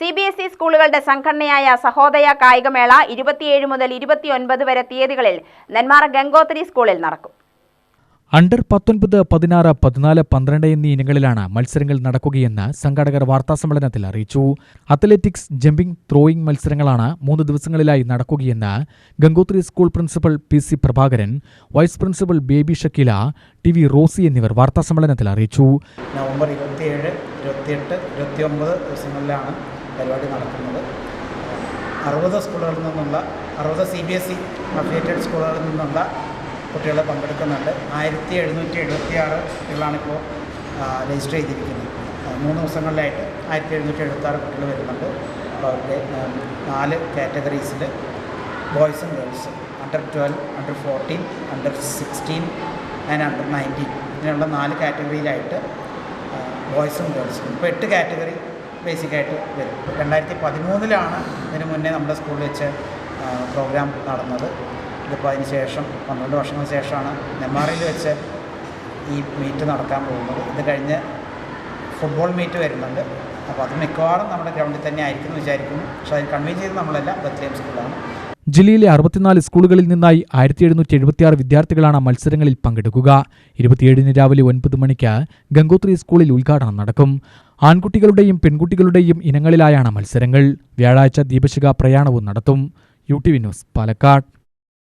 C B S E സ്കൂളുകളുടെ സംഘടനയായ സഹോദയ കായികമേള ഇരുപത്തിയേഴ് മുതൽ ഇരുപത്തിയൊൻപത് വരെ തീയതികളിൽ നെന്മാറ ഗംഗോത്രി സ്കൂളിൽ നടക്കും. അണ്ടർ പത്തൊൻപത് പതിനാറ് പതിനാല് പന്ത്രണ്ട് എന്നീ ഇനങ്ങളിലാണ് മത്സരങ്ങൾ നടക്കുകയെന്ന് സംഘാടകർ വാർത്താസമ്മേളനത്തിൽ അറിയിച്ചു. അത്ലറ്റിക്സ് ജമ്പിംഗ് ത്രോയിംഗ് മത്സരങ്ങളാണ് മൂന്ന് ദിവസങ്ങളിലായി നടക്കുകയെന്ന് Gangotri school principal P C Prabhakaran vice principal Baby Shakeela T V Rosy എന്നിവർ വാർത്താസമ്മേളനത്തിൽ അറിയിച്ചു. നവംബർ ഇരുപത്തിയേഴ് ഇരുപത്തിയെട്ട് ഇരുപത്തിയൊമ്പത് ദിവസങ്ങളിലാണ് പരിപാടി നടക്കുന്നത് അറുപത് സ്കൂളുകളിൽ നിന്നുള്ള അറുപത് C B S E affiliated സ്കൂളുകളിൽ നിന്നുള്ള കുട്ടികൾ പങ്കെടുക്കുന്നുണ്ട്. ആയിരത്തി എഴുന്നൂറ്റി എഴുപത്തി ആറ് കുട്ടികളാണിപ്പോൾ രജിസ്റ്റർ ചെയ്തിരിക്കുന്നത് മൂന്ന് ദിവസങ്ങളിലായിട്ട് ആയിരത്തി എഴുന്നൂറ്റി എഴുപത്തി ആറ് കുട്ടികൾ വരുന്നുണ്ട്. അപ്പോൾ അവരുടെ നാല് കാറ്റഗറീസിൽ ബോയ്സും ഗേൾസും under twelve under fourteen under sixteen and under nineteen ഇങ്ങനെയുള്ള നാല് കാറ്റഗറിയിലായിട്ട് ബോയ്സും ഗേൾസും ഇപ്പോൾ എട്ട് കാറ്റഗറി ബേസിക്കായിട്ട് വരും. രണ്ടായിരത്തി പതിമൂന്നിലാണ് ഇതിന് മുന്നേ നമ്മുടെ സ്കൂളിൽ വെച്ച് പ്രോഗ്രാം നടന്നത്. ഇതിപ്പോൾ അതിന് ശേഷം പന്ത്രണ്ട് വർഷങ്ങൾക്ക് ശേഷമാണ് നെമ്മാറയിൽ വെച്ച് ഈ മീറ്റ് നടക്കാൻ പോകുന്നത്. ഇത് കഴിഞ്ഞ് ഫുട്ബോൾ മീറ്റ് വരുന്നുണ്ട്. അപ്പോൾ അത് മിക്കവാറും നമ്മുടെ ഗ്രൗണ്ടിൽ തന്നെ ആയിരിക്കും എന്ന് വിചാരിക്കുന്നു. പക്ഷേ അതിൽ കൺവീൻ ചെയ്ത് നമ്മളല്ല ബത്ലേം സ്കൂളാണ് ജില്ലയിലെ അറുപത്തിനാല് സ്കൂളുകളിൽ നിന്നായി ആയിരത്തി എഴുന്നൂറ്റി എഴുപത്തിയാറ് വിദ്യാർത്ഥികളാണ് മത്സരങ്ങളിൽ പങ്കെടുക്കുക. ഇരുപത്തിയേഴിന് രാവിലെ ഒൻപത് മണിക്ക് ഗംഗോത്രി സ്കൂളിൽ ഉദ്ഘാടനം നടക്കും. ആൺകുട്ടികളുടെയും പെൺകുട്ടികളുടെയും ഇനങ്ങളിലായാണ് മത്സരങ്ങൾ. വ്യാഴാഴ്ച ദീപശിഖ പ്രയാണവും നടത്തും. U T V news Palakkad.